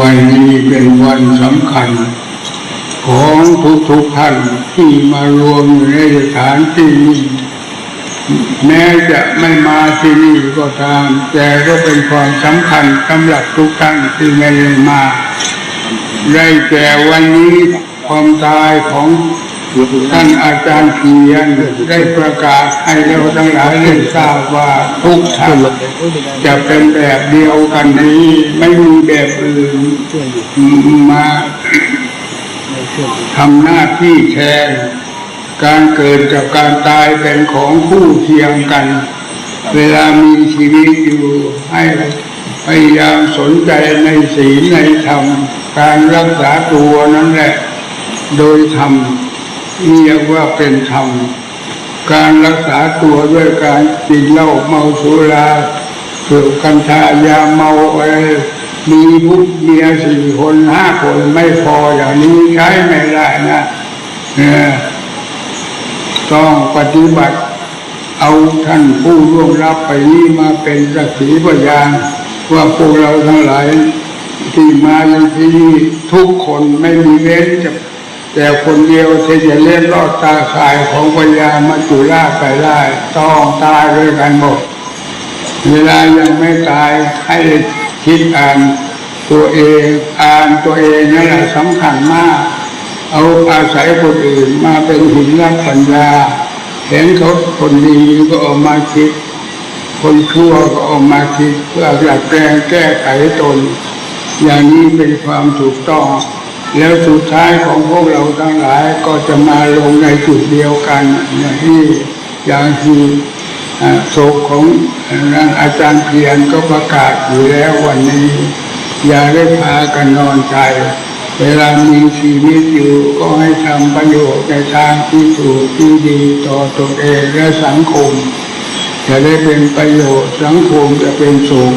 วันนี้เป็นวันสำคัญ ของทุกๆท่านที่มารวมอยู่ในสถานที่นี้แม้จะไม่มาที่นี่ก็ตาม แต่ก็เป็นความสำคัญสำหรับทุกท่านที่ไม่ได้มา ได้แก่วันนี้ความตายของ ท่านอาจารย์เพียนได้ประกาศให้เราทั้งหลายได้ทราบว่าทุกท่านจะเป็นแบบเดียวกันนี้ ไม่มีแบบอื่นมาทำหน้าที่แทนการเกิดกับการตายเป็นของคู่เคียงกัน เวลามีชีวิตอยู่ให้พยายามสนใจในศีลในธรรม การรักษาตัวนั่นแหละ โดยธรรม เรียกว่าเป็นธรรม การรักษาตัวด้วยการกินเหล้าเมาสุราสูบกัญชายาเมาอะไรมีบุตรเมียสี่คนห้าคนไม่พออย่างนี้ใช้ไม่ได้นะนะต้องปฏิบัติ เอาท่านผู้ร่วงรับไปนี้มาเป็นสักขีพยานว่าพวกเราทั้งหลายที่มาอยู่ที่นี่ทุกคนไม่มีเว้นจะ แต่คนเดียวที่จะเล่นรอดตาข่ายของพญามาจุราชไปได้ต้องตายด้วยกันหมด เวลายังไม่ตายให้คิดอ่านตัวเองอ่านตัวเองนั่แหละสำคัญมาก เอาอาศัยคนอื่นมาเป็นหินรับปัญญา เห็นเขาคนดีก็ออกมาคิด คนชั่วก็ออกมาคิดเพื่ออยากแปลงแก้ไขตน อย่างนี้เป็นความถูกต้อง แล้วสุดท้ายของพวกเราทั้งหลายก็จะมาลงในจุดเดียวกันอย่างที่อย่างที่โศกของนางอาจารย์เพียรก็ประกาศอยู่แล้ววันนี้ อย่าได้พากันนอนใจ เวลามีชีวิตอยู่ก็ให้ทำประโยชน์ในทางที่ถูกที่ดีต่อตนเองและสังคม จะได้เป็นประโยชน์สังคมจะเป็นสุข